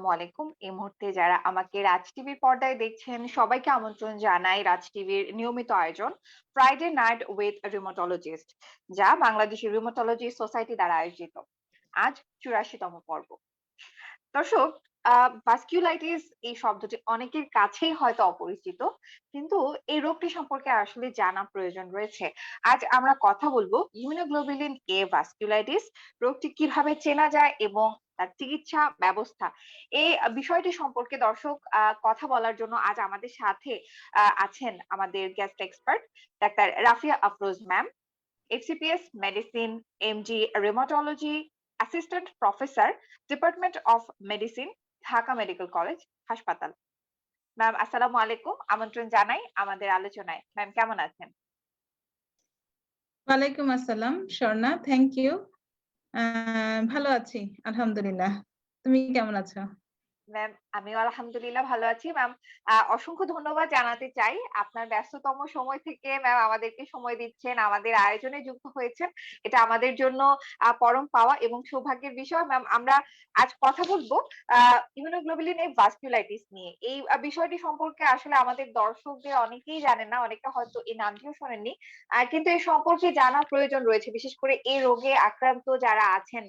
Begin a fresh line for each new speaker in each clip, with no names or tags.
আসসালামু আলাইকুম। এই মুহূর্তে যারা আমাকে রাজ টিভির পর্দায় দেখছেন, সবাইকে আমন্ত্রণ জানাই রাজ টিভির নিয়মিত আয়োজন ফ্রাইডে নাইট উইথ রিমোটোলজিস্ট যা বাংলাদেশের রিমোটোলজি সোসাইটি দ্বারা আয়োজিত। আজ চুরাশিতম পর্ব। দর্শক আ ভাস্কুলাইটিস এই শব্দটি অনেকের কাছেই হয়তো অপরিচিত। কিন্তু এই রোগটি সম্পর্কে আসলে জানা প্রয়োজন রয়েছে। আজ আমরা কথা বলব ইমিউনোগ্লোবুলিন এ ভাস্কুলাইটিস রোগটি কীভাবে চেনা যায় এবং তার চিকিৎসা ব্যবস্থা। এই বিষয়টি সম্পর্কে দর্শক কথা বলার জন্য আজ আমাদের সাথে আছেন আমাদের guest expert doctor Rafia Afroz ma'am, FCPS medicine, MD rheumatology, assistant professor, department of medicine, Dhaka medical college হাসপাতাল। ম্যাম আসসালামু আলাইকুম। আমন্ত্রণ জানাই আমাদের আলোচনায়। ম্যাম কেমন আছেন?
ওয়ালাইকুম আসসালাম স্বর্ণা, থ্যাংক ইউ। ভালো আছি আলহামদুলিল্লাহ। তুমি কেমন আছো?
ম্যাম আমিও আলহামদুলিল্লাহ ভালো আছি। ম্যাম অসংখ্য ধন্যবাদ জানাতে চাই। আপনার ব্যস্ততম সময় থেকে ম্যাম আমাদেরকে সময় দিচ্ছেন, আমাদের আয়োজনে যুক্ত হয়েছেন। এটা আমাদের জন্য পরম পাওয়া এবং সৌভাগ্যের বিষয়। ম্যাম আমরা আজ কথা বলব ইমিউনোগ্লোবুলিন এ ভাস্কুলাইটিস নিয়ে। এই বিষয়টি সম্পর্কে আসলে আমাদের দর্শকদের অনেকেই জানেন না। অনেকে হয়তো এই নামটিও শোনেননি। কিন্তু এই সম্পর্কে জানার প্রয়োজন রয়েছে। বিশেষ করে এই রোগে আক্রান্ত যারা আছেন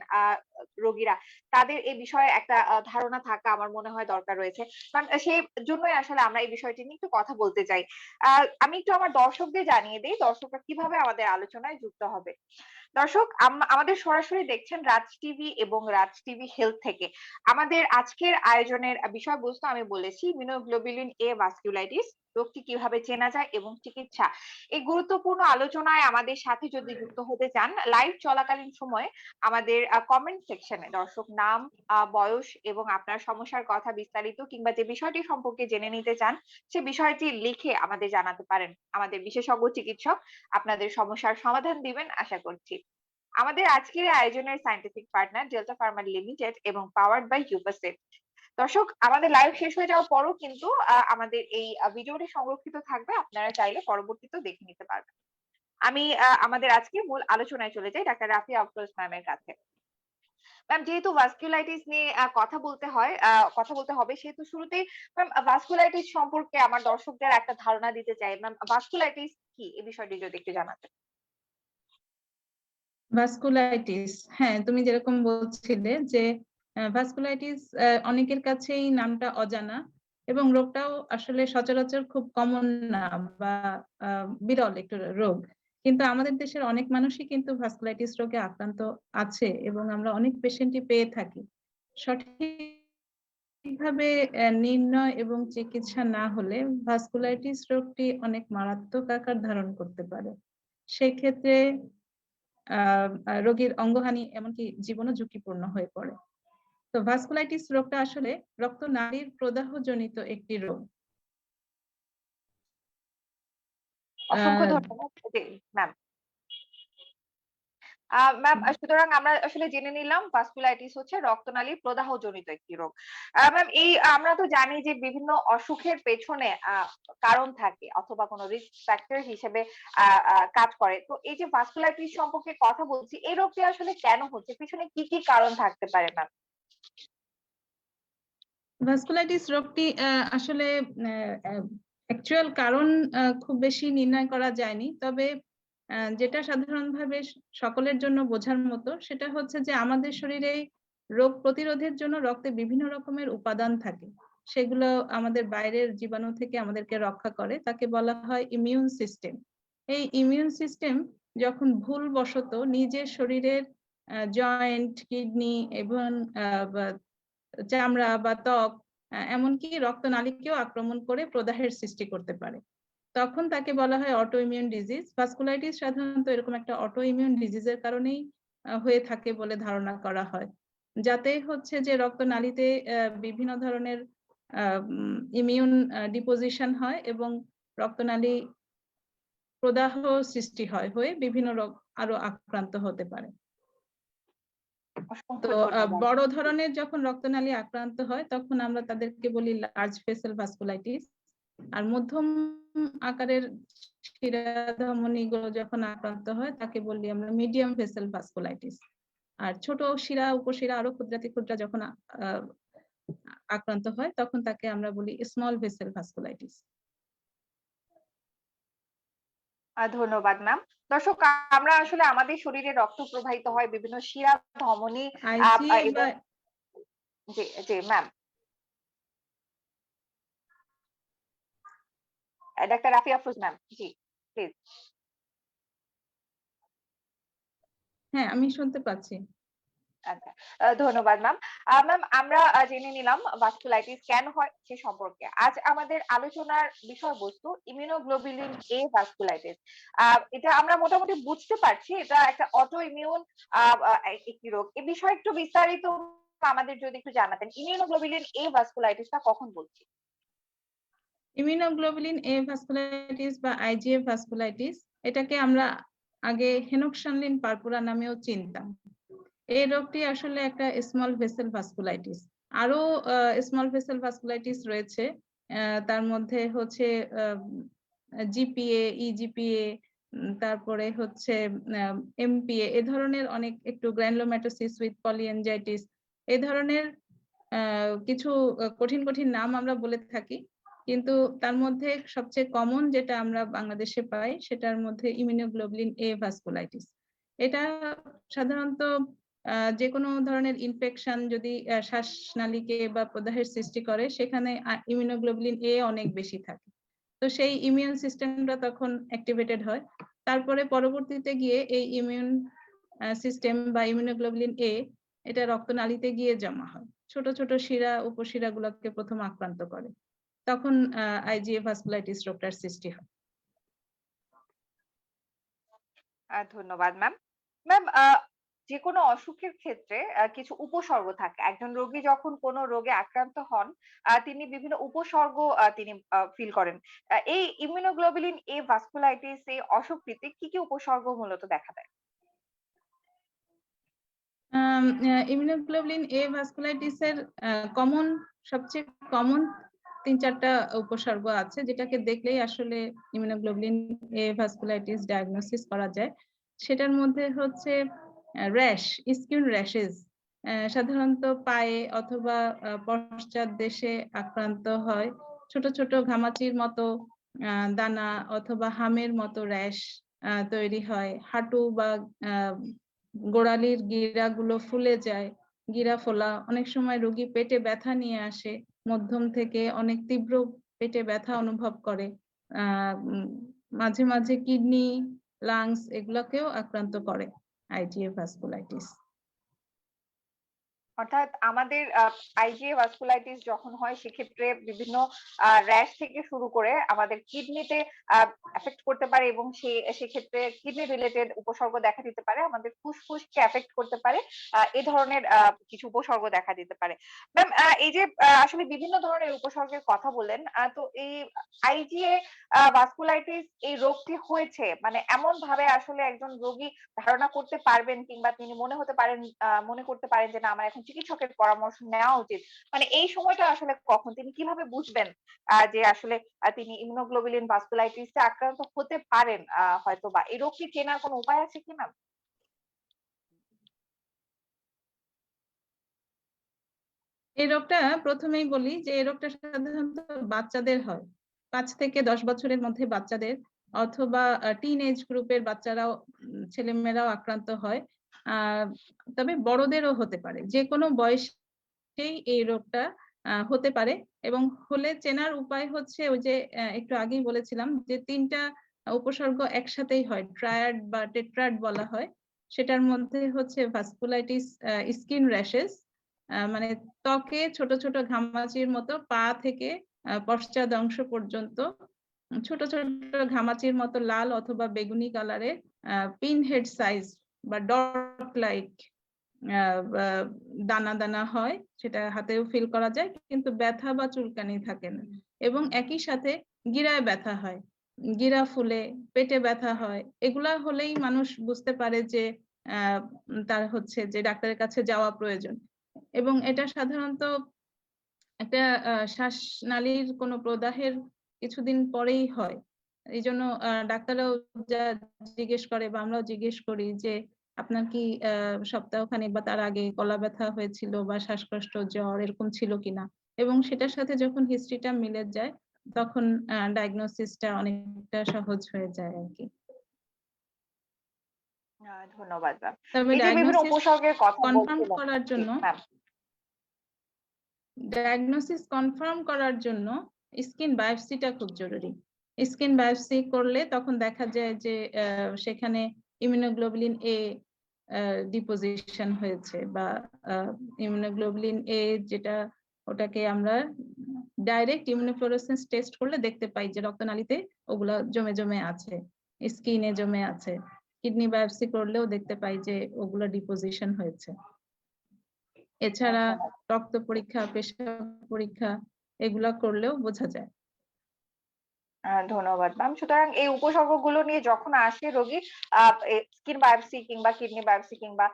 রোগীরা তাদের এই বিষয়ে একটা ধারণা থাকা আমার মনে হয় দরকার রয়েছে। কারণ সেজন্যই আসলে আমরা এই বিষয়টি নিয়ে একটু কথা বলতে চাই। আমি একটু আমার দর্শকদের জানিয়ে দিই, দর্শকরা কীভাবে আমাদের আলোচনায় যুক্ত হবে। দর্শক, আম, আমাদের সরাসরি দেখছেন রাজ টিভি এবং রাজ টিভি হেলথ থেকে। আমাদের আজকের আয়োজনের বিষয়বস্তু আমি বলেছি ইমিউনোগ্লোবিলিন এ ভাস্কুলাইটিস রোগটি কীভাবে চেনা যায় এবং চিকিৎসা। এই গুরুত্বপূর্ণ আলোচনায় আমাদের সাথে যদি যুক্ত হতে চান লাইভ চলাকালীন সময়ে আমাদের কমেন্ট সেকশনে দর্শক নাম, বয়স এবং আপনার সমস্যার কথা বিস্তারিত কিংবা যে বিষয়টি সম্পর্কে জেনে নিতে চান সে বিষয়টি লিখে আমাদের জানাতে পারেন। আমাদের বিশেষজ্ঞ চিকিৎসক আপনাদের সমস্যার সমাধান দিবেন আশা করছি। আমাদের আজকের আয়োজনের scientific partner Delta Pharma limited এবং পাওয়ার্ড বাই ইউপাসেট। দর্শক আমাদের লাইভ শেষ হয়ে যাওয়ার পরও কিন্তু আমাদের এই ভিডিওটি সংরক্ষিত থাকবে। আপনারা চাইলে পরবর্তীতে দেখে নিতে পারবেন। আমি আমাদের আজকে মূল আলোচনায় চলে যাই ডাক্তার রাফি আফরোজ ম্যামের কাছে। ম্যাম যেহেতু ভাস্কুলাইটিস নিয়ে কথা বলতে হয় কথা বলতে হবে সেহেতু শুরুতেই ম্যাম ভাস্কুলাইটিস সম্পর্কে আমার দর্শকদের একটা ধারণা দিতে চাই। ম্যাম ভাস্কুলাইটিস কি? এই বিষয়টি যদি একটু জানাতেন।
ভাস্কুলাইটিস হ্যাঁ, তুমি যেরকম বলছিলে যে ভাস্কুলাইটিস অনেকের কাছেই নামটা অজানা এবং রোগটাও আসলে সচরাচর খুব কমন না বা বিরল একটু রোগ। কিন্তু আমাদের দেশের অনেক মানুষই কিন্তু ভাস্কুলাইটিস রোগে আক্রান্ত আছে এবং আমরা অনেক পেশেন্টই পেয়ে থাকি। সঠিকভাবে নির্ণয় এবং চিকিৎসা না হলে ভাস্কুলাইটিস রোগটি অনেক মারাত্মক আকার ধারণ করতে পারে। সেক্ষেত্রে আ আ রোগীর অঙ্গহানি এমনকি জীবনও ঝুঁকিপূর্ণ হয়ে পড়ে। তো ভাস্কুলাইটিস রোগটা আসলে রক্তনালীর প্রদাহজনিত একটি রোগ।
অসংখ্য ধন্যবাদ। ম্যাম। ম্যাম সুতরাং আমরা আসলে জেনে নিলাম ভাস্কুলাইটিস হচ্ছে রক্তনালীর প্রদাহজনিত একটি রোগ। ম্যাম এই আমরা তো জানি যে বিভিন্ন অসুখের পেছনে কারণ থাকে অথবা কোনো রিস্ক ফ্যাক্টর হিসেবে কাজ করে। তো এই যে ভাস্কুলাইটিস সম্পর্কে কথা বলছি, এই রোগটি আসলে কেন হচ্ছে? পিছনে কি, কি কারণ থাকতে পারে ম্যাম?
ভাস্কুলাইটিস রোগটি আসলে অ্যা অ্যা অ্যাকচুয়াল কারণ খুব বেশি নির্ণয় করা যায়নি। তবে যেটা সাধারণভাবে সকলের জন্য বোঝার মতো সেটা হচ্ছে যে আমাদের শরীরে রোগ প্রতিরোধের জন্য রক্তে বিভিন্ন রকমের উপাদান থাকে। সেগুলো আমাদের বাইরের জীবাণু থেকে আমাদেরকে রক্ষা করে। তাকে বলা হয় ইমিউন সিস্টেম। এই ইমিউন সিস্টেম যখন ভুলবশত নিজের শরীরের জয়েন্ট, কিডনি এবং চামড়া বা ত্বক এমনকি রক্তনালীকেও আক্রমণ করে প্রদাহের সৃষ্টি করতে পারে। তখন তাকে বলা হয় অটো ইমিউন ডিজিজ। ভাস্কুলাইটিস সাধারণত এরকম একটা অটো ইমিউন ডিজিজের কারণেই হয়ে থাকে বলে ধারণা করা হয়। যাতে হচ্ছে যে রক্তনালীতে বিভিন্ন ধরনের ইমিউন ডিপোজিশন হয় এবং রক্তনালী প্রদাহ সৃষ্টি হয়, হয়ে বিভিন্ন রোগ আরও আক্রান্ত হতে পারে। তো বড় ধরনের যখন রক্তনালী আক্রান্ত হয় তখন আমরা তাদেরকে বলি লার্জ ভেসেল ভাস্কুলাইটিস। আর মধ্যম আকারের শিরা-ধমনীগুলো যখন আক্রান্ত হয় তাকে বলি আমরা মিডিয়াম ভেসেল ভাস্কুলাইটিস। আর ছোট শিরা, উপশিরা আরও ক্ষুদ্রাতি ক্ষুদ্রা যখন আক্রান্ত হয় তখন তাকে আমরা বলি স্মল ভেসেল ভাস্কুলাইটিস
ধন্যবাদ ম্যাম দর্শক আমরা আসলে আমাদের শরীরে রক্ত প্রবাহিত হয় বিভিন্ন শিরা ধমনী জি জি ma'am doctor Rafi Afroz ma'am G please
হ্যাঁ আমি শুনতে পাচ্ছি।
ধন্যবাদ ম্যাম ম্যাম আমরা জেনে নিলাম ভাস্কুলাইটিস কেন হয় সে সম্পর্কে। আজ আমাদের আলোচনার বিষয়বস্তু ইমিউনোগ্লোবুলিন এ ভাস্কুলাইটিস এটা আমরা মোটামুটি বুঝতে পারছি, এটা একটা অটো ইমিউন একটি রোগ। এ বিষয়ে একটু বিস্তারিত আমাদের যদি একটু জানাতেন ইমিউনোগ্লোবুলিন এ ভাস্কুলাইটিসটা কখন বলছি?
ইমিউনোগ্লোবুলিন এ ভাস্কুলাইটিস বা আইজিএফ ভাস্কুলাইটিস এটাকে আমরা আগে হেনোক্সানলিন পারপুরা নামেও চিনতাম। এই রোগটি আসলে একটা স্মল ভেসেল ভাস্কুলাইটিস আরও স্মল ভেসেল ভাস্কুলাইটিস রয়েছে তার মধ্যে হচ্ছে জিপিএ ইজিপিএ তারপরে হচ্ছে এমপিএ এ ধরনের অনেক একটু গ্র্যানুলোম্যাটোসিস উইথ পলিএনজাইটিস এ ধরনের কিছু কঠিন কঠিন নাম আমরা বলে থাকি, কিন্তু তার মধ্যে সবচেয়ে কমন যেটা আমরা বাংলাদেশে পাই, সেটার মধ্যে ইমিউনোগ্লোবুলিন এ ভাস্কুলাইটিস এটা সাধারণত যে কোনো ধরনের ইনফেকশন যদি শ্বাসনালীকে বা প্রদাহের সৃষ্টি করে, সেখানে ইমিউনোগ্লোবুলিন এ অনেক বেশি থাকে। তো সেই ইমিউন সিস্টেমটা তখন অ্যাক্টিভেটেড হয়। তারপরে পরবর্তীতে গিয়ে এই ইমিউন সিস্টেম বা ইমিউনোগ্লোবুলিন এ এটা রক্তনালীতে গিয়ে জমা হয়। ছোট ছোট শিরা উপশিরা উপশিরাগুলোকে প্রথম আক্রান্ত করে। তখন আইজিএ ভাস্কুলাইটিস রোগটার সৃষ্টি হয়।
ধন্যবাদ ম্যাম ম্যাম যে কোনো অসুখের ক্ষেত্রে কিছু উপসর্গ থাকে। একজন রোগী যখন কোনো রোগে আক্রান্ত হন তিনি বিভিন্ন উপসর্গ তিনি ফিল করেন। এই ইমিউনোগ্লোবুলিন এ ভাস্কুলাইটিস এই অসুখটিতে কি কি উপসর্গ মূলত দেখা দেয়?
ইমিউনোগ্লোবুলিন এ ভাস্কুলাইটিসের কমন সবচেয়ে কমন তিন চারটা উপসর্গ আছে, যেটাকে দেখলেই আসলে ইমিউনোগ্লোবুলিন এ ভাস্কুলাইটিস ডায়াগনোসিস করা যায়। সেটার মধ্যে হচ্ছে র্যাশ স্কিন র্যাশেস সাধারণত পায়ে অথবা পশ্চাৎ দেশে আক্রান্ত হয়। ছোট ছোট ঘামাচির মতো দানা অথবা হামের মতো র্যাশ তৈরি হয়। হাঁটু বা গোড়ালির গিরাগুলো ফুলে যায়, গিরা ফোলা। অনেক সময় রোগী পেটে ব্যথা নিয়ে আসে, মধ্যম থেকে অনেক তীব্র পেটে ব্যথা অনুভব করে। মাঝে মাঝে কিডনি লাংস এগুলোকেও আক্রান্ত করে। আইজিএ ভাস্কুলাইটিস
অর্থাৎ আমাদের আইজিএ ভাস্কুলাইটিস যখন হয়, সেক্ষেত্রে বিভিন্ন র্যাশ থেকে শুরু করে আমাদের কিডনিতে এফেক্ট করতে পারে এবং সে, সেক্ষেত্রে কিডনি রিলেটেড উপসর্গ দেখা দিতে পারে, আমাদের ফুসফুসকে এফেক্ট করতে পারে এই ধরনের কিছু উপসর্গ দেখা দিতে পারে। ম্যাম এই যে আসলে বিভিন্ন ধরনের উপসর্গের কথা বললেন তো এই আইজিএ ভাস্কুলাইটিস এই রোগটি হয়েছে মানে এমন ভাবে আসলে একজন রোগী ধারণা করতে পারবেন কিংবা তিনি মনে হতে পারেন মনে করতে পারেন যে না, আমার এখন চিকিৎসকের পরামর্শ নেওয়া উচিত। মানে এই সময়টা আসলে কখন? তিনি কীভাবে বুঝবেন যে আসলে তিনি ইমিউনোগ্লোবুলিন ভাস্কুলাইটিসে আক্রান্ত হতে পারেন হয়তো বা এই রোগটি চেনার কোনো উপায় আছে কি ম্যাম
এই রোগটা প্রথমেই বলি যে, এই রোগটা সাধারণত বাচ্চাদের হয়। পাঁচ থেকে দশ বছরের মধ্যে বাচ্চাদের, অথবা টিন এজ গ্রুপের বাচ্চারাও ছেলেমেয়েরাও আক্রান্ত হয়। তবে বড়দেরও হতে পারে। যে কোনো বয়সেই এই রোগটা হতে পারে এবং হলে চেনার উপায় হচ্ছে ওই যে একটু আগেই বলেছিলাম যে তিনটা উপসর্গ একসাথেই হয় ট্রায়াড বা টেট্রাড বলা হয়। সেটার মধ্যে হচ্ছে ভাস্কুলাইটিস স্কিন র্যাশেস মানে ত্বকে ছোট ছোট ঘামাচির মতো পা থেকে আহ, পশ্চাৎ অংশ পর্যন্ত ছোট ছোট ঘামাচির মতো লাল অথবা বেগুনি কালারের পিন হেড সাইজ বা ডট লাইক দানা দানা হয়, সেটা হাতেও ফিল করা যায়, কিন্তু ব্যথা বা চুলকানি থাকে না। এবং একই সাথে গিরায় ব্যথা হয়, গিরা ফুলে, পেটে ব্যথা হয়, এগুলা হলেই মানুষ বুঝতে পারে যে তার হচ্ছে যে ডাক্তারের কাছে যাওয়া প্রয়োজন। এবং এটা সাধারণত একটা শ্বাসনালীর কোনো প্রদাহের কিছুদিন পরেই হয়। এই জন্য ডাক্তাররাও যা জিজ্ঞেস করে বা আমরাও জিজ্ঞেস করি যে আপনার কি সপ্তাহখানেক বা তার আগে গলা ব্যথা হয়েছিল বা শ্বাসকষ্ট জ্বর এরকম ছিল কিনা? এবং সেটার সাথে যখন হিস্ট্রিটা মিলে যায় তখন ডায়াগনোসিসটা অনেকটা সহজ হয়ে যায় আর কি।
ধন্যবাদ
তবে ডায়াগনোসিস কনফার্ম করার জন্য ডায়াগনোসিস কনফার্ম করার জন্য স্কিন বায়োপসিটা খুব জরুরি। স্কিন বায়োপসি করলে তখন দেখা যায় যে সেখানে ইমিউনোগ্লোবুলিন এ ডিপোজিশন হয়েছে বা ইমিউনোগ্লোবুলিন এ যেটা ওটাকে আমরা ডাইরেক্ট ইমিউনোফ্লোরেসেন্স টেস্ট করলে দেখতে পাই যে রক্তনালীতে ওগুলা জমে জমে আছে স্কিনে জমে আছে। কিডনি বায়োপসি করলেও দেখতে পাই যে ওগুলো ডিপোজিশন হয়েছে। এছাড়া রক্ত পরীক্ষা, পেশাব পরীক্ষা এগুলা করলেও বোঝা যায়।
ধন্যবাদ ম্যাম সুতরাং এই উপসর্গগুলো নিয়ে যখন আসে রোগী স্কিন বায়োপসি কিংবা কিডনি বায়োপসি কিংবা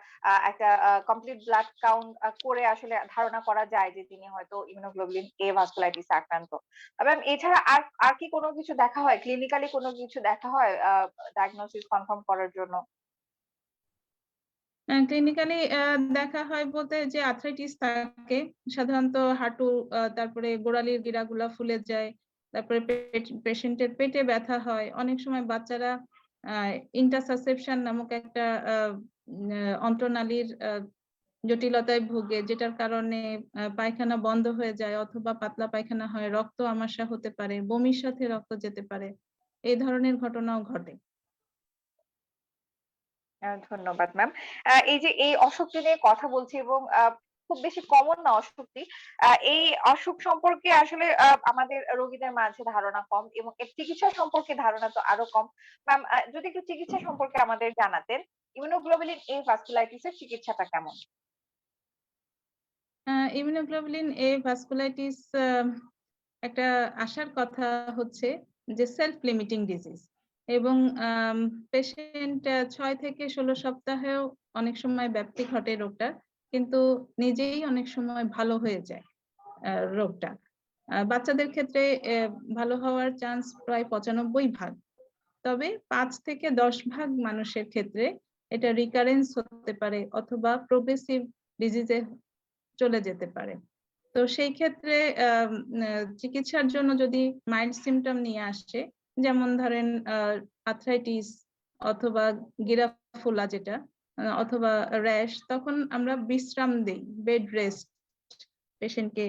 একটা কমপ্লিট ব্লাড কাউন্ট করে আসলে ধারণা করা যায় যে তিনি হয়তো ইমিউনোগ্লোবুলিন এ ভাস্কুলাইটিস আক্রান্ত। ম্যাম এছাড়া আর আর কি কোনো কিছু দেখা হয়? ক্লিনিক্যালি কোনো কিছু দেখা হয় ডায়াগনোসিস কনফার্ম করার জন্য?
ক্লিনিক্যালি দেখা হয় বলতে যে আর্থ্রাইটিস থাকে। সাধারণত হাঁটু তারপরে গোড়ালির গিরাগুলা ফুলে যায়। তারপরে পেশেন্টের পেটে ব্যথা হয়। অনেক সময় বাচ্চারা ইন্টারসাসেপশন নামক একটা অন্ত্রনালীর জটিলতায় ভোগে, যেটার কারণে পায়খানা বন্ধ হয়ে যায় অথবা পাতলা পায়খানা হয়, রক্ত আমাশা হতে পারে, বমির সাথে রক্ত যেতে পারে, এই ধরনের ঘটনাও ঘটে।
ধন্যবাদ ম্যাম এই যে এই অসুখটি নিয়ে কথা বলছি এবং খুব বেশি কমন না অসুখটি। এই অসুখ সম্পর্কে আসলে আমাদের রোগীদের মাঝে ধারণা কম এবং এর চিকিৎসা সম্পর্কে ধারণা তো আরও কম। ম্যাম যদি একটু চিকিৎসা সম্পর্কে আমাদের জানাতেন ইমিউনোগ্লোবুলিন এ ভাস্কুলাইটিসের চিকিৎসাটা কেমন?
ইমিউনোগ্লোবুলিন এ ভাস্কুলাইটিস একটা আসার কথা হচ্ছে যে সেলফ লিমিটিং ডিজিজ এবং পেশেন্ট ছয় থেকে ষোলো সপ্তাহেও অনেক সময় ব্যাপ্তি ঘটে রোগটা। কিন্তু নিজেই অনেক সময় ভালো হয়ে যায় রোগটা। বাচ্চাদের ক্ষেত্রে ভালো হওয়ার চান্স প্রায় পঁচানব্বই ভাগ। তবে পাঁচ থেকে দশ ভাগ মানুষের ক্ষেত্রে এটা রিকারেন্স হতে পারে অথবা প্রোগ্রেসিভ ডিজিজে চলে যেতে পারে। তো সেই ক্ষেত্রে চিকিৎসার জন্য যদি মাইল্ড সিমটম নিয়ে আসছে যেমন ধরেন আর্থ্রাইটিস অথবা গিরা ফোলা যেটা অথবা র্যাশ তখন আমরা বিশ্রাম দেই বেড রেস্ট পেশেন্টকে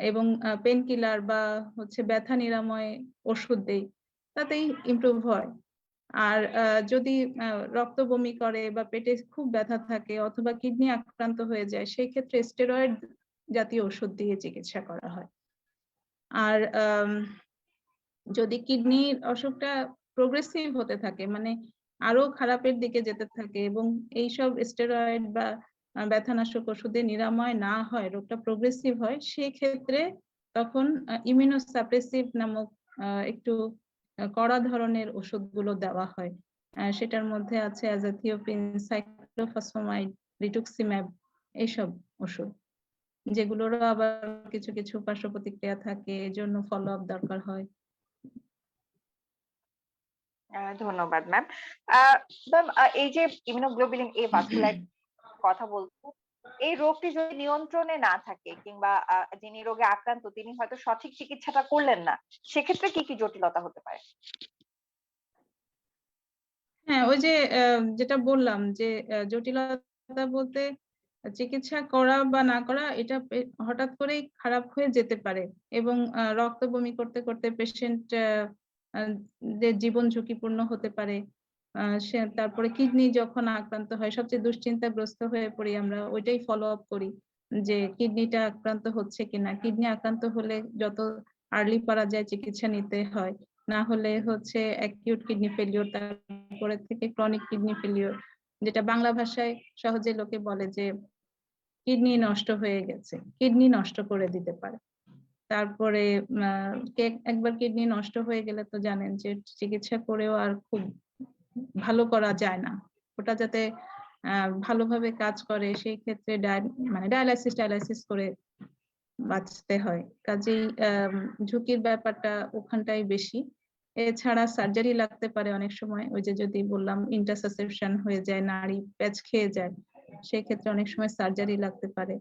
এবং পেন কিলার বা হচ্ছে ব্যথা নিরাময় ওষুধ দেই, তাতেই ইমপ্রুভ হয়। আর যদি রক্ত বমি করে বা পেটে খুব ব্যথা থাকে অথবা কিডনি আক্রান্ত হয়ে যায়, সেই ক্ষেত্রে স্টেরয়েড জাতীয় ওষুধ দিয়ে চিকিৎসা করা হয়। আর যদি কিডনির অসুখটা প্রোগ্রেসিভ হতে থাকে মানে আরও খারাপের দিকে যেতে থাকে এবং এইসব স্টেরয়েড বা ব্যথানাশক ওষুধে নিরাময় না হয়, রোগটা প্রোগ্রেসিভ হয় সেই ক্ষেত্রে তখন ইমিউনোসাপ্রেসিভ নামক একটু কড়া ধরনের ওষুধগুলো দেওয়া হয়। সেটার মধ্যে আছে অ্যাজাথিওপ্রিন সাইক্লোফসফামাইড রিটুক্সিম্যাব এইসব ওষুধ, যেগুলোরও আবার কিছু কিছু পার্শ্ব প্রতিক্রিয়া থাকে, এজন্য ফলো আপ দরকার হয়।
ধন্যবাদ ম্যাম ম্যাম এই যে ইমিউনোগ্লোবুলিন এ ভাস্কুলাইটিস কথা বলছো এই রোগটি যদি নিয়ন্ত্রণে না থাকে কিংবা যিনি রোগে আক্রান্ত তিনি হয়তো সঠিক চিকিৎসাটা করলেন না সেক্ষেত্রে কি কি জটিলতা হতে পারে?
হ্যাঁ ওই যে যেটা বললাম যে জটিলতা বলতে চিকিৎসা করা বা না করা এটা হঠাৎ করেই খারাপ হয়ে যেতে পারে এবং রক্ত বমি করতে করতে পেশেন্ট যে জীবন ঝুঁকিপূর্ণ হতে পারে সে তারপরে কিডনি যখন আক্রান্ত হয়, সবচেয়ে দুশ্চিন্তাগ্রস্ত হয়ে পড়ি আমরা, ওইটাই ফলো আপ করি যে কিডনিটা আক্রান্ত হচ্ছে কিনা। কিডনি আক্রান্ত হলে যত আর্লি পারা যায় চিকিৎসা নিতে হয়, না হলে হচ্ছে অ্যাকিউট কিডনি ফেলিওর তারপরে থেকে ক্রনিক কিডনি ফেলিওর যেটা বাংলা ভাষায় সহজে লোকে বলে যে কিডনি নষ্ট হয়ে গেছে, কিডনি নষ্ট করে দিতে পারে। তারপরে একবার কিডনি নষ্ট হয়ে গেলে তো জানেন যে চিকিৎসা করেও আর খুব ভালো করা যায় না। ওটা যাতে ভালোভাবে কাজ করে সেই ক্ষেত্রে মানে ডায়ালাইসিস ডায়ালাইসিস করে বাঁচতে হয়। কাজেই ঝুঁকির ব্যাপারটা ওখানটাই বেশি। এছাড়া সার্জারি লাগতে পারে অনেক সময়, ওই যে যদি বললাম ইন্টারসেপশন হয়ে যায়, নাড়ি, প্যাচ খেয়ে যায়, সেক্ষেত্রে অনেক সময় সার্জারি লাগতে পারে।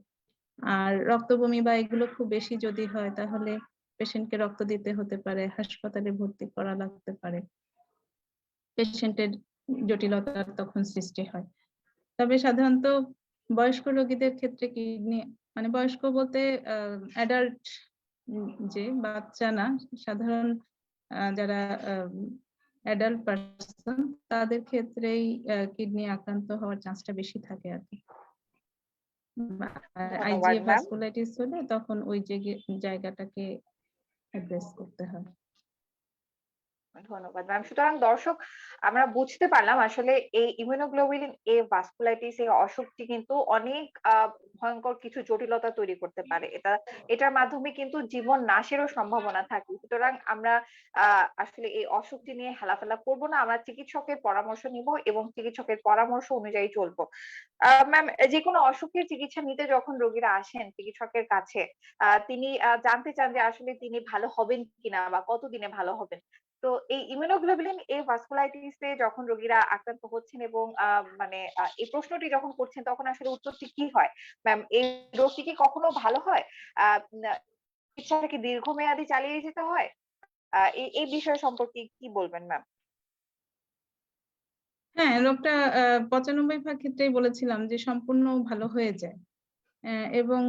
আর রক্তবমি বা এগুলো খুব বেশি যদি হয়, তাহলে পেশেন্টকে রক্ত দিতে হতে পারে, হাসপাতালে ভর্তি করা লাগতে পারে। পেশেন্টের জটিলতার তখন সৃষ্টি হয়। তবে সাধারণত বয়স্ক রোগীদের ক্ষেত্রে কিডনি মানে বয়স্ক বলতে অ্যাডাল্ট যে বাচ্চা না, সাধারণ যারা অ্যাডাল্ট পার্সন তাদের ক্ষেত্রেই কিডনি আক্রান্ত হওয়ার চান্সটা বেশি থাকে আর কি। আইজিএ. ভাস্কুলাইটিস হলে তখন ওই জায়গাটাকে অ্যাড্রেস করতে হয়
ধন্যবাদ। ম্যাম সুতরাং দর্শক, আমরা বুঝতে পারলাম আসলে এই ইমিউনোগ্লোবুলিন এ ভাস্কুলাইটিস এই অসুখটি কিন্তু অনেক ভয়ঙ্কর কিছু জটিলতা তৈরি করতে পারে। এটা, এটার মাধ্যমে কিন্তু জীবন নাশেরও সম্ভাবনা থাকে। সুতরাং আমরা আসলে এই অসুখটি নিয়ে হেলাফেলা করব না। আমরা চিকিৎসকের পরামর্শ নিব এবং চিকিৎসকের পরামর্শ অনুযায়ী চলবো। ম্যাম যে কোনো অসুখের চিকিৎসা নিতে যখন রোগীরা আসেন চিকিৎসকের কাছে তিনি জানতে চান যে আসলে তিনি ভালো হবেন কিনা বা কতদিনে ভালো হবেন। তো এই ইমিউনোগ্লোবুলিন এ ভাস্কুলাইটিসে যখন রোগীরা আক্রান্ত হচ্ছেন এবং মানে এই প্রশ্নটি যখন করছেন তখন আসলে উত্তরটি কি হয়? ম্যাম এই রোগটি কি কখনো ভালো হয়? আহ, কি দীর্ঘমেয়াদী চালিয়ে যেতে হয়? এই বিষয় সম্পর্কে কি বলবেন ম্যাম?
হ্যাঁ রোগটা পঁচানব্বই ভাগ ক্ষেত্রেই বলেছিলাম যে সম্পূর্ণ ভালো হয়ে যায়। এবং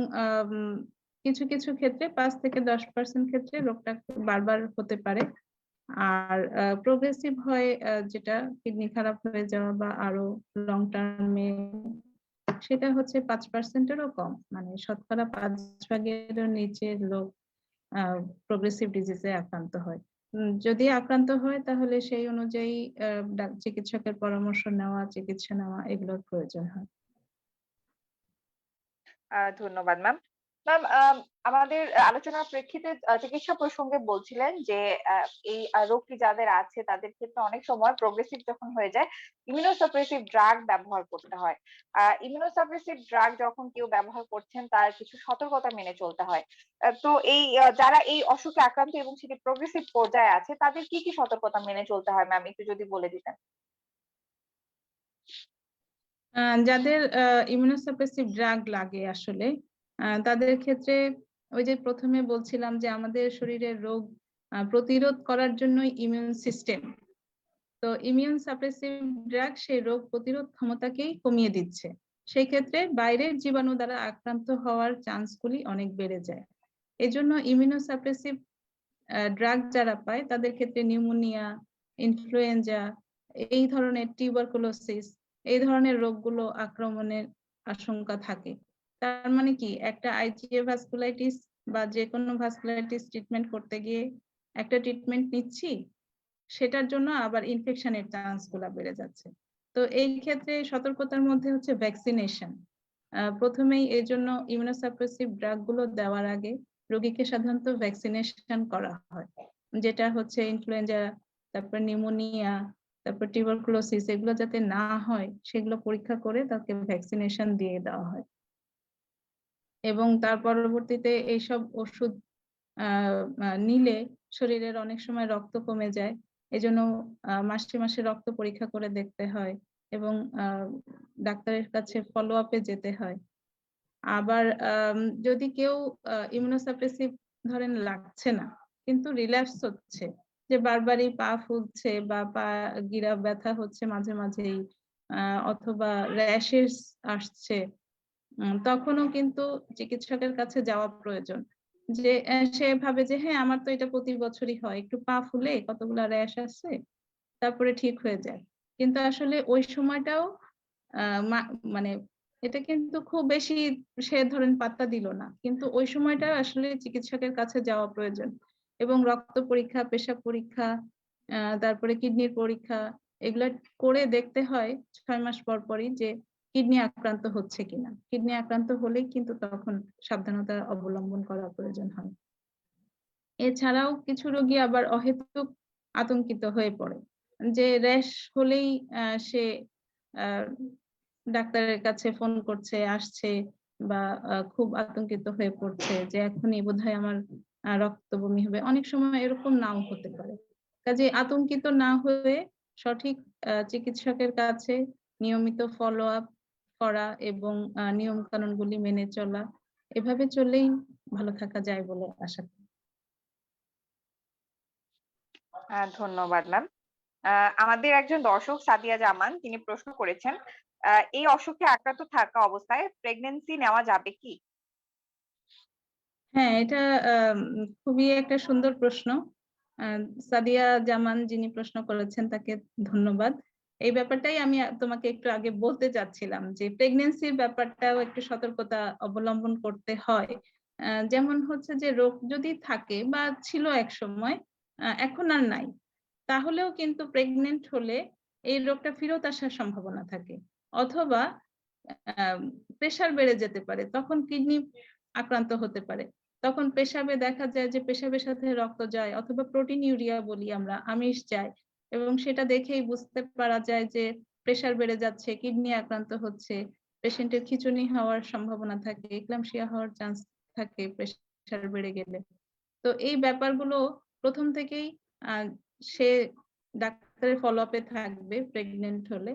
কিছু কিছু ক্ষেত্রে পাঁচ থেকে দশ পার্সেন্ট ক্ষেত্রে রোগটা বারবার হতে পারে। আর প্রোগ্রেসিভ হয় যেটা কিডনি খারাপ হয়ে যাওয়া বা আরও লং টার্মে সেটা হচ্ছে পাঁচ পার্সেন্টেরও কম। মানে শতকরা পাঁচ ভাগেরও নিচে লোক প্রোগ্রেসিভ ডিজিজে আক্রান্ত হয়। যদি আক্রান্ত হয়, তাহলে সেই অনুযায়ী চিকিৎসকের পরামর্শ নেওয়া, চিকিৎসা নেওয়া এগুলোর প্রয়োজন হয়।
ধন্যবাদ, ম্যাম। ম্যাম আমাদের আলোচনার প্রেক্ষিতে চিকিৎসা প্রসঙ্গে বলছিলেন যে এই রোগটি যাদের আছে তাদের ক্ষেত্রে অনেক সময় প্রোগ্রেসিভ যখন হয়ে যায় ইমিউনোসাপ্রেসিভ ড্রাগ ব্যবহার করতে হয়। ইমিউনোসাপ্রেসিভ ড্রাগ যখন কেউ ব্যবহার করছেন, তার কিছু সতর্কতা মেনে চলতে হয়। তো এই যারা এই অসুখে আক্রান্ত এবং সেটি প্রোগ্রেসিভ পর্যায়ে আছে, তাদের কি কি সতর্কতা মেনে চলতে হয় ম্যাম একটু যদি বলে দিতেন?
যাদের ইমিউনোসাপ্রেসিভ ড্রাগ লাগে আসলে তাদের ক্ষেত্রে ওই যে প্রথমে বলছিলাম যে আমাদের শরীরের রোগ প্রতিরোধ করার জন্যই ইমিউন সিস্টেম তো ইমিউন সাপ্রেসিভ ড্রাগ সেই রোগ প্রতিরোধ ক্ষমতাকেই কমিয়ে দিচ্ছে। সেই ক্ষেত্রে বাইরের জীবাণু দ্বারা আক্রান্ত হওয়ার চান্সগুলি অনেক বেড়ে যায়। এজন্য ইমিউনোসাপ্রেসিভ ড্রাগ যারা পায়, তাদের ক্ষেত্রে নিউমোনিয়া ইনফ্লুয়েঞ্জা এই ধরনের টিউবারকুলোসিস এই ধরনের রোগগুলো আক্রমণের আশঙ্কা থাকে। তার মানে কি? একটা আইজিএ ভাস্কুলাইটিস বা যে কোনো ভাস্কুলাইটিস ট্রিটমেন্ট করতে গিয়ে একটা ট্রিটমেন্ট নিচ্ছি, সেটার জন্য আবার ইনফেকশনের চান্সগুলা বেড়ে যাচ্ছে। তো এই ক্ষেত্রে সতর্কতার মধ্যে হচ্ছে ভ্যাকসিনেশন প্রথমেই এই জন্য ইমিউনোসাপ্রেসিভ ড্রাগগুলো দেওয়ার আগে রোগীকে সাধারণত ভ্যাকসিনেশন করা হয়। যেটা হচ্ছে ইনফ্লুয়েঞ্জা তারপর নিউমোনিয়া তারপর টিউবারকুলোসিস এগুলো যাতে না হয়, সেগুলো পরীক্ষা করে তাকে ভ্যাকসিনেশন দিয়ে দেওয়া হয়। এবং তার পরবর্তীতে এইসব ওষুধ নিলে শরীরের অনেক সময় রক্ত কমে যায়। এজন্য মাসে মাসে রক্ত পরীক্ষা করে দেখতে হয় এবং ডাক্তারের কাছে ফলো আপে যেতে হয়। আবার যদি কেউ ইমিউনোসাপ্রেসিভ ধরেন লাগছে না, কিন্তু রিল্যাপস হচ্ছে, যে বারবারই পা ফুলছে বা পা গিরা ব্যথা হচ্ছে মাঝে মাঝেই অথবা র্যাশেস আসছে তখনও কিন্তু চিকিৎসকের কাছে যাওয়া প্রয়োজন। যে সে ভাবে যে হ্যাঁ আমার তো এটা প্রতি বছরই হয়। একটু পা ফুলে কতগুলা র্যাশ আসছে তারপরে ঠিক হয়ে যায়। কিন্তু আসলে ওই সময়টাও মানে এটা কিন্তু খুব বেশি সে ধরেন পাত্তা দিল না। কিন্তু ওই সময়টা আসলে চিকিৎসকের কাছে যাওয়া প্রয়োজন। এবং রক্ত পরীক্ষা, পেশাব পরীক্ষা তারপরে কিডনির পরীক্ষা, এগুলা করে দেখতে হয় ছয় মাস পর পরই যে কিডনি আক্রান্ত হচ্ছে কিনা? কিডনি আক্রান্ত হলেই কিন্তু তখন সাবধানতা অবলম্বন করা প্রয়োজন হয়। এছাড়াও কিছু রোগী আবার অহেতুক আতঙ্কিত হয়ে পড়ে। যে র্যাশ হলেই সে ডাক্তারের কাছে ফোন করছে, আসছে বা খুব আতঙ্কিত হয়ে পড়ছে যে এখনই বোধহয় আমার রক্ত বমি হবে। অনেক সময় এরকম নাও হতে পারে। কাজে আতঙ্কিত না হয়ে সঠিক চিকিৎসকের কাছে নিয়মিত ফলো আপ করা এবং নিয়ম কানুনগুলি মেনে চলা এভাবে চললেই ভালো থাকা যায় বলে আশা করি।
ধন্যবাদ ম্যাম। আমাদের একজন দর্শক সাদিয়া জামান তিনি প্রশ্ন করেছেন এই অসুখে আক্রান্ত থাকা অবস্থায় প্রেগন্যান্সি নেওয়া যাবে কি?
হ্যাঁ এটা খুবই একটা সুন্দর প্রশ্ন। সাদিয়া জামান যিনি প্রশ্ন করেছেন তাকে ধন্যবাদ। এই ব্যাপারটাই আমি তোমাকে একটু আগে বলতে চাচ্ছিলাম যে প্রেগনেন্সির ব্যাপারটাও একটু সতর্কতা অবলম্বন করতে হয়। যেমন হচ্ছে যে রোগ যদি থাকে বা ছিল এক সময় এখন আর নাই, তাহলেও কিন্তু প্রেগনেন্ট হলে এই রোগটা ফেরত আসার সম্ভাবনা থাকে। অথবা প্রেশার বেড়ে যেতে পারে, তখন কিডনি আক্রান্ত হতে পারে। তখন পেশাবে দেখা যায় যে পেশাবের সাথে রক্ত যায়, অথবা প্রোটিন ইউরিয়া বলি আমরা, আমিষ যায় এবং সেটা দেখেই বুঝতে পারা যায় যে প্রেশার বেড়ে যাচ্ছে কিডনি আক্রান্ত হচ্ছে পেশেন্টের খিঁচুনি হওয়ার সম্ভাবনা থাকে এক্লামশিয়া হওয়ার চান্স থাকে প্রেশার বেড়ে গেলে। তো এই ব্যাপারগুলো প্রথম থেকেই সে ডাক্তারের ফলো আপে থাকবে প্রেগনেন্ট হলে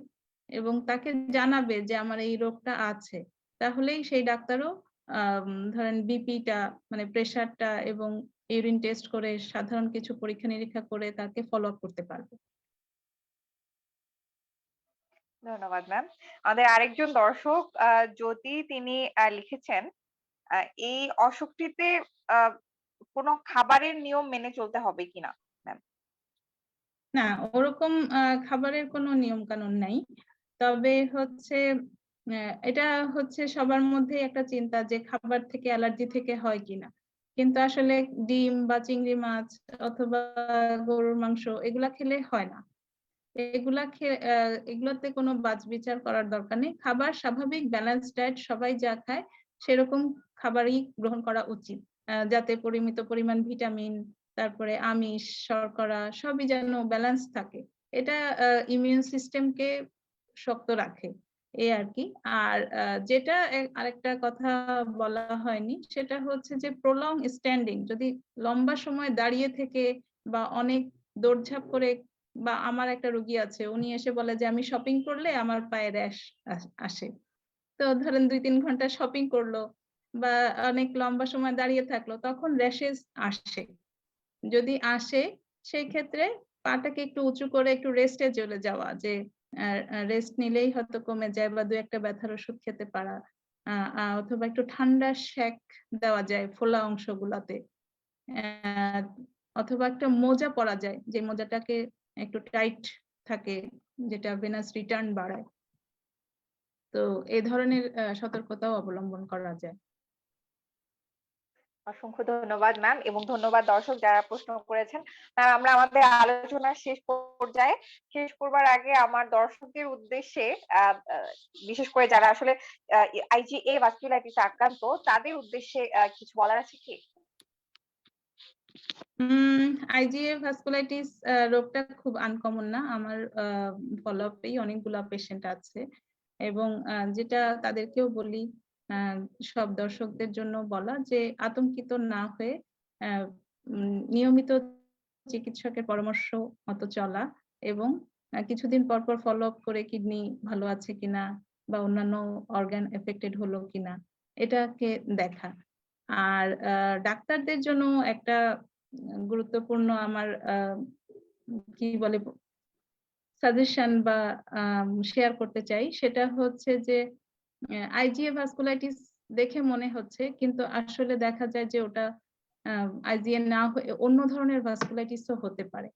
এবং তাকে জানাবে যে আমার এই রোগটা আছে। তাহলেই সেই ডাক্তারও ধরেন বিপিটা মানে প্রেশারটা এবং ইউরিন টেস্ট করে সাধারণ কিছু পরীক্ষা নিরীক্ষা করে তাকে ফলো আপ করতে পারবে।
ধন্যবাদ ম্যাম আমাদের আরেকজন দর্শক জ্যোতি তিনি লিখেছেন এই অসুখটিতে কোনো খাবারের নিয়ম মেনে চলতে হবে কিনা
না ওরকম খাবারের কোনো নিয়ম কানুন নাই। তবে হচ্ছে এটা হচ্ছে সবার মধ্যে একটা চিন্তা যে খাবার থেকে অ্যালার্জি থেকে হয় কিনা। কিন্তু আসলে ডিম বা চিংড়ি মাছ অথবা গরুর মাংস এগুলা খেলে হয় না। এগুলা খেয়ে এগুলোতে কোনো বাছবিচার করার দরকার নেই। খাবার স্বাভাবিক ব্যালেন্স ডায়েট সবাই যা খায় সেরকম খাবারই গ্রহণ করা উচিত। যাতে পরিমিত পরিমাণ ভিটামিন, তারপরে আমিষ, শর্করা সবই যেন ব্যালেন্স থাকে। এটা ইমিউন সিস্টেমকে শক্ত রাখে। এই আর কি আর যেটা আরেকটা কথা বলা হয়নি, সেটা হচ্ছে যে প্রলং স্ট্যান্ডিং যদি লম্বা সময় দাঁড়িয়ে থেকে বা অনেক দৌড়ঝাঁপ করে বা আমার একটা রুগী আছে, উনি এসে বলে যে আমি শপিং করলে আমার পায়ে র্যাশ আসে তো ধরেন দুই তিন ঘণ্টা শপিং করল বা অনেক লম্বা সময় দাঁড়িয়ে থাকল, তখন র্যাশেস আসে। যদি আসে, সেই ক্ষেত্রে পাটাকে একটু উঁচু করে একটু রেস্টে চলে যাওয়া, যে রেস্ট নিলেই হয়তো কমে যায় বা দু একটা ব্যথার ওষুধ খেতে পারা। অথবা একটু ঠান্ডা সেক দেওয়া যায় ফোলা অংশগুলোতে। অথবা একটা মোজা পরা যায়, যে মোজাটাকে একটু টাইট থাকে, যেটা ভেনাস রিটার্ন বাড়ায়। তো এই ধরনের সতর্কতাও অবলম্বন করা যায়।
অসংখ্য ধন্যবাদ ম্যাম এবং ধন্যবাদ দর্শক যারা প্রশ্ন করেছেন। ম্যাম আমরা আমাদের আলোচনার শেষ পর্যায়ে, শেষ করবার আগে আমার দর্শকদের উদ্দেশ্যে বিশেষ করে যারা আসলে আইজিএ ভাস্কুলাইটিস আক্রান্ত, তাদের উদ্দেশ্যে কিছু বলার আছে কি?
আইজিএ ভাস্কুলাইটিস রোগটা খুব আনকমন না। আমার ফলো আপেই অনেকগুলা পেশেন্ট আছে। এবং যেটা তাদেরকেও বলি সব দর্শকদের জন্য বলা যে আতঙ্কিত না হয়ে নিয়মিত চিকিৎসকের পরামর্শ মতো চলা এবং কিছুদিন পর পর ফলো আপ করে কিডনি ভালো আছে কিনা বা অন্যান্য অর্গান এফেক্টেড হলো কিনা, এটাকে দেখা। আর ডাক্তারদের জন্য একটা গুরুত্বপূর্ণ আমার কি বলে সাজেশন বা শেয়ার করতে চাই, সেটা হচ্ছে যে আইজিএ ভাস্কুলাইটিস দেখে মনে হচ্ছে, কিন্তু আসলে দেখা যায় যে ওটা আইজিএ না হয়ে অন্য ধরনের ভাস্কুলাইটিসও হতে পারে।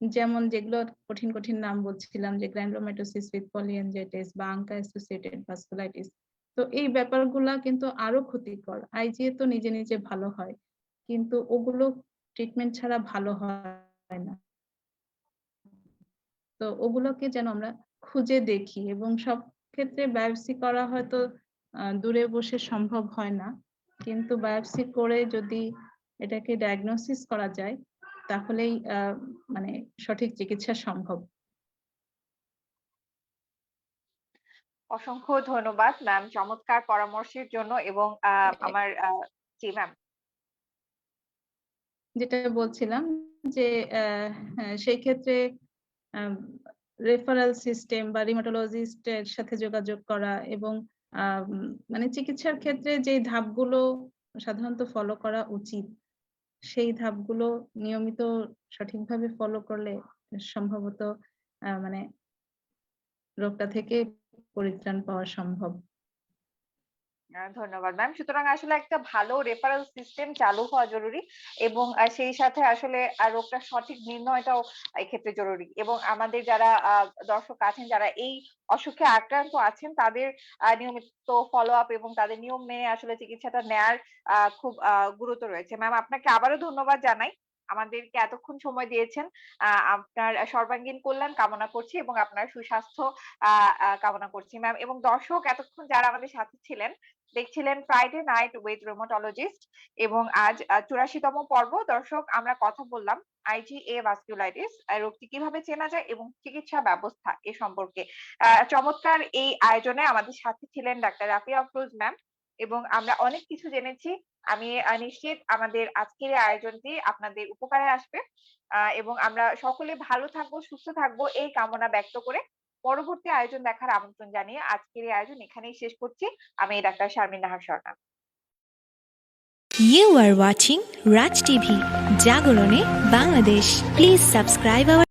যেমন যেগুলো কঠিন কঠিন নাম বলছিলাম যে গ্র্যান্ডোমেটোসিস উইথ পলিএনজাইটিস বা আঙ্কা অ্যাসোসিয়েটেড ভাস্কুলাইটিস তো এই ব্যাপারগুলা কিন্তু আরও ক্ষতিকর। আইজিএ তো নিজে নিজে ভালো হয়, কিন্তু ওগুলো ট্রিটমেন্ট ছাড়া ভালো হয় না। তো ওগুলোকে যেন আমরা খুঁজে দেখি এবং সব ক্ষেত্রে বায়োপসি করা হয়তো দূরে বসে সম্ভব হয় না। কিন্তু বায়োপসি করে যদি এটাকে ডায়াগনোসিস করা যায় তাহলেই মানে সঠিক চিকিৎসা সম্ভব।
অসংখ্য ধন্যবাদ ম্যাম চমৎকার পরামর্শের জন্য এবং আহ, আমার জি ম্যাম
যেটা বলছিলাম যে আহ, হ্যাঁ, সেই ক্ষেত্রে রেফারেল সিস্টেম বা রিমাটোলজিস্টের সাথে যোগাযোগ করা এবং মানে চিকিৎসার ক্ষেত্রে যে ধাপগুলো সাধারণত ফলো করা উচিত, সেই ধাপগুলো নিয়মিত সঠিকভাবে ফলো করলে সম্ভবত মানে রোগটা থেকে পরিত্রাণ পাওয়া সম্ভব।
ধন্যবাদ। ম্যাম সুতরাং আসলে একটা ভালো রেফারেল সিস্টেম চালু হওয়া জরুরি এবং সেই সাথে আসলে আহ, রোগটার সঠিক নির্ণয়টাও এক্ষেত্রে জরুরি এবং আমাদের যারা দর্শক আছেন যারা এই অসুখে আক্রান্ত আছেন তাদের নিয়মিত ফলো আপ এবং তাদের নিয়ম মেনে আসলে চিকিৎসাটা নেয়ার খুব গুরুত্ব রয়েছে। ম্যাম আপনাকে আবারও ধন্যবাদ জানাই। আমাদেরকে এতক্ষণ সময় দিয়েছেন। আপনার সর্বাঙ্গীন কল্যাণ কামনা করছি এবং আপনার সুস্বাস্থ্য কামনা করছি ম্যাম। এবং দর্শক এতক্ষণ যারা আমাদের সাথে ছিলেন, দেখছিলেন ফ্রাইডে নাইট উইথ রোমাটোলজিস্ট এবং আজ চুরাশিতম পর্ব। দর্শক, আমরা কথা বললাম আইজিএ ভাস্কুলাইটিস রোগটি কীভাবে চেনা যায় এবং চিকিৎসা ব্যবস্থা এ সম্পর্কে। চমৎকার এই আয়োজনে আমাদের সাথে ছিলেন ডাক্তার রাফিয়া আফরোজ ম্যাম এবং আমরা অনেক কিছু জেনেছি। আমি নিশ্চিত আমাদের আজকের আয়োজনটি আপনাদের উপকারে আসবে। এবং আমরা সকলে ভালো থাকব সুস্থ থাকব এই কামনা ব্যক্ত করে পরবর্তী আয়োজন দেখার আমন্ত্রণ জানিয়ে আজকের এই আয়োজন এখানেই শেষ করছি। আমি doctor Sharmin Nahar Sarkar.
You are watching Raj TV, Jagorone, Bangladesh. Please subscribe our